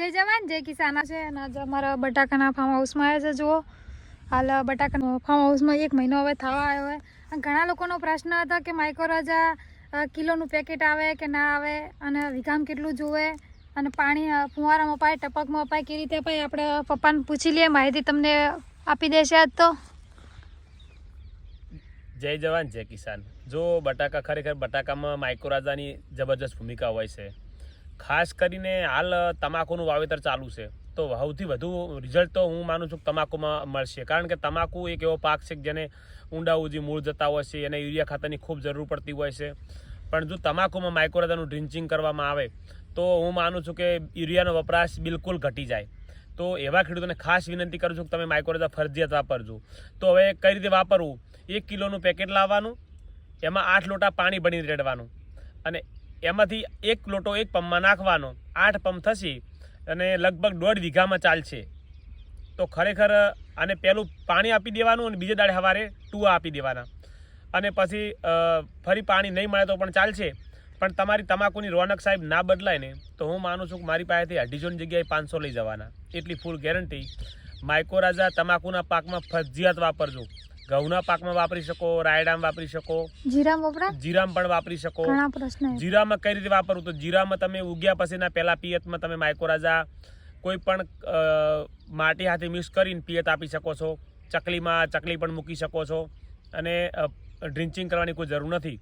જય જવાન જય કિસાન. છે અને આજે અમારા બટાકાના ફાર્મ હાઉસમાં આવ્યા છે જુઓ. હાલ બટાકાના ફાર્મ હાઉસમાં એક મહિનો હવે થવા આવ્યો હોય અને ઘણા લોકોનો પ્રશ્ન હતો કે માઇક્રોરાજા અ, કિલોનું પેકેટ આવે કે ના આવે? અને વિઘામ કેટલું જોવે અને પાણી ફુવારામાં અપાય ટપકમાં અપાય કેવી રીતે અપાય? આપણે પપ્પાને પૂછી લઈએ માહિતી તમને આપી દેશે આજ તો. જય જવાન જય કિસાન. જો બટાકા ખરેખર બટાકામાં માઇક્રોરાજાની જબરજસ્ત ભૂમિકા હોય છે ખાસ કરીને હાલ તમાકુનું વાવેતર ચાલુ છે. તો સૌથી વધુ રિઝલ્ટ તો હું માનું છું તમાકુમાં મળશે. કારણ કે તમાકુ એક એવો પાક છે કે જેને ઊંડા ઉજી મૂળ જતા હોય છે, એને યુરિયા ખાતરની ખૂબ જરૂર પડતી હોય છે. પણ જો તમાકુમાં માઇક્રોરાજાનું ડ્રિન્ચિંગ કરવામાં આવે, તો હું માનું છું કે યુરિયાનો વપરાશ બિલકુલ ઘટી જાય. તો એવા ખેડૂતોને ખાસ વિનંતી કરું છું કે તમે માઇક્રોરાજા ફરજિયાત વાપરજો. તો હવે કઈ રીતે વાપરવું? એક કિલોનું પેકેટ લાવવાનું, એમાં આઠ લોટા પાણી ભરીને રેડવાનું. અને એમાંથી એક લોટો એક પંપમાં નાખવાનો, આઠ પંપ થશે અને લગભગ દોઢ વીઘામાં ચાલશે. તો ખરેખર આને પહેલું પાણી આપી દેવાનું અને બીજે દાડે સવારે ટુવા આપી દેવાના. અને પછી ફરી પાણી નહીં મળે તો પણ ચાલશે. પણ તમારી તમાકુની રોનક સાહેબ ના બદલાય ને, તો હું માનું છું કે મારી પાસેથી અઢીસોની જગ્યાએ પાંચસો લઈ જવાના. એટલી ફૂલ ગેરંટી માઇકોરાજા તમાકુના પાકમાં ફરજિયાત વાપરજો. ઘઉંના પાકમાં વાપરી શકો રાયડામાં વાપરી શકો જીરામ વપરાય? જીરામ પણ વાપરી શકો. ઘણા પ્રશ્ન જીરામાં કઈ રીતે વાપરવું તો જીરામાં તમે ઉગ્યા પછીના પહેલા પિયતમાં તમે માઇકોરાજા કોઈ પણ માટી હાથે મિક્સ કરીને પિયત આપી શકો છો. ચકલીમાં ચકલી પણ મૂકી શકો છો. અને ડ્રિન્ચિંગ કરવાની કોઈ જરૂર નથી.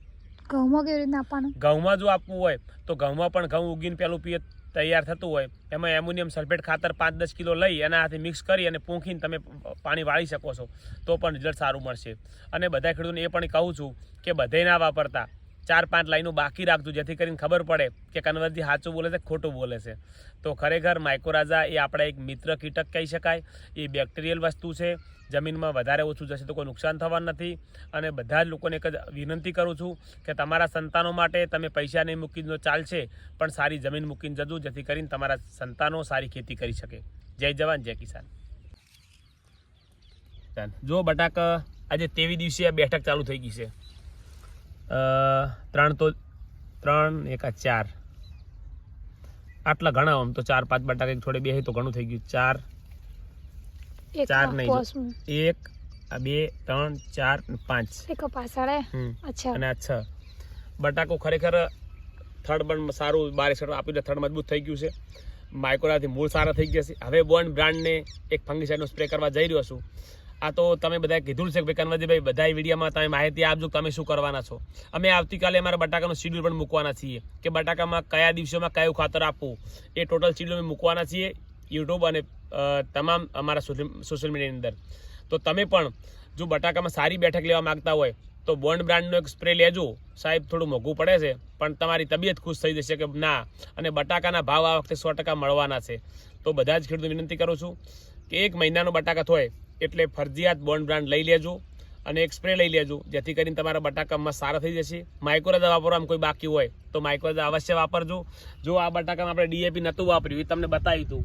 ઘઉંમાં કેવી રીતે આપવાનું? ઘઉંમાં જો આપવું હોય તો ઘઉંમાં પણ ઘઉં ઉગીને પહેલું પિયત તૈયાર થતું હોય, એમાં એમ્યુનિયમ સલ્ફેટ ખાતર પાંચ દસ કિલો લઈ એના હાથે મિક્સ કરી અને પૂંખીને તમે પાણી વાળી શકો છો. તો પણ રિઝલ્ટ સારું મળશે. અને બધા ખેડૂતોને એ પણ કહું છું કે બધે ના વાપરતા. ચાર પાંચ લાઈનો બાકી રાખજો, જેથી કરીને ખબર પડે કે કન્વર્જી સાચું બોલે છે, ખોટું બોલે છે. તો ખરેખર માઇકોરાઝા એ આપણા એક મિત્ર કીટક કહી શકાય. એ બેક્ટેરિયલ વસ્તુ છે. જમીનમાં વધારે ઓછું જશે તો કોઈ નુકસાન થવાનું નથી. અને બધા જ લોકોને એક જ વિનંતી કરું છું કે તમારા સંતાનો માટે તમે પૈસા નહીં મૂકીને ચાલશે, પણ સારી જમીન મૂકીને જજો, જેથી કરીને તમારા સંતાનો સારી ખેતી કરી શકે. જય જવાન, જય કિસાન. જો બટાક આજે તેવી દિવસે આ બેઠક ચાલુ થઈ ગઈ છે. ત્રણ તો ત્રણ એકા ચાર. આટલા ઘણા આમ તો ચાર પાંચ બટાકા એક છોડે બે તો ઘણું થઈ ગયું. ચાર ચાર નહીં એક આ બે ત્રણ ચાર પાંચ. અને આ છ. બટાકો ખરેખર થર્ડ પણ સારું બાર આપ્યું એટલે થર્ડ મજબૂત થઈ ગયું છે. માઇકોરાથી મૂળ સારા થઈ ગયા છે. હવે બોન્ડ બ્રાન્ડને એક ફંગીસાઇડનો સ્પ્રે કરવા જઈ રહ્યો છું. આ તો તમે બધા કીધું છે કે ભાઈ કનવરજીભાઈ બધા વિડીયોમાં તમે માહિતી આપજો તમે શું કરવાના છો. અમે આવતીકાલે અમારા બટાકાનું શિડ્યુલ પણ મૂકવાના છીએ કે બટાકામાં કયા દિવસોમાં કયું ખાતર આપવું. એ ટોટલ શિડ્યુલ અમે મૂકવાના છીએ યુટ્યુબ અને તમામ અમારા સોશિયલ મીડિયાની અંદર. તો તમે પણ જો બટાકામાં સારી બેઠક લેવા માંગતા હોય તો બોન્ડ બ્રાન્ડનો એક સ્પ્રે લેજો. સાહેબ, થોડું મોંઘું પડે છે, પણ તમારી તબિયત ખુશ થઈ જશે કે ના, અને બટાકાના ભાવ આ વખતે સો ટકા મળવાના છે. તો બધા જ ખેડૂતો વિનંતી કરું છું કે એક મહિનાનો બટાકા થાય એટલે ફરજિયાત બોન્ડ બ્રાન્ડ લઈ લેજો અને એક સ્પ્રે લઈ લેજો, જેથી કરીને તમારા બટાકામાં સારા થઈ જશે. માઇક્રોરાજા વાપરવામાં કોઈ બાકી હોય, તો માઇક્રોરાજા અવશ્ય વાપરજો. જો આ બટાકામાં આપણે ડીએપી નહોતું વાપર્યું, એ તમને બતાવ્યું હતું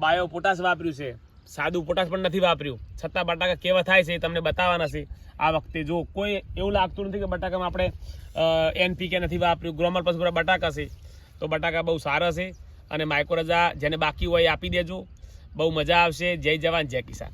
બાયો પોટાશ વાપર્યું છે, સાદું પોટાશ પણ નથી વાપર્યું. છતાં બટાકા કેવા થાય છે એ તમને બતાવવાના છે આ વખતે. જો કોઈ એવું લાગતું નથી કે બટાકામાં આપણે એનપીકે નથી વાપર્યું ગ્રોમર પછી પૂરા બટાકા છે, તો બટાકા બહુ સારા છે. અને માઇક્રોરજા જેને બાકી હોય આપી દેજો. બહુ મજા આવશે. જય જવાન, જય કિસાન.